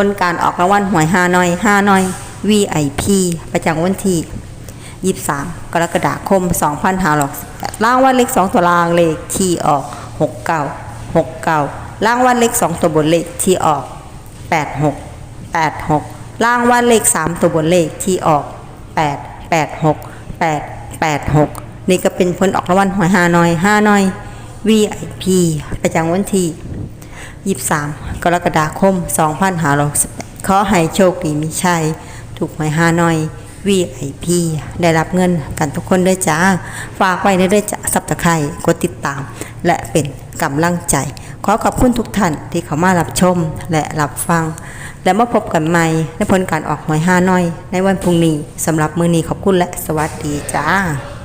ผลการออกรางวัลหวยฮานอยฮานอย VIP ประจำวันที่ 23 กรกฎาคม 2568รางวัลเลข 2 ตัวรางเลขที่ออก 69 69รางวัลเลข 2 ตัวบนเลขที่ออก 86 86รางวัลเลข 3 ตัวบนเลขที่ออก 8 86 8 86 นี่ก็เป็นผลออกรางวัลหวยฮานอยฮานอย VIP ประจำวันที่ 23 กรกฎาคม 2568ขอให้โชคดีมีชัย ถูกหวยฮานอย VIP ได้รับเงินกันทุกคนด้วยจ้า ฝากไว้ในด้วยจ้าสับตะไคร่กดติดตาม และเป็นกำลังใจ ขอขอบคุณทุกท่านที่เข้ามารับชมและรับฟัง และมาพบกันใหม่ในผลการออกหวยฮานอย ในวันพรุ่งนี้สำหรับมือนี้ขอบคุณและสวัสดีจ้า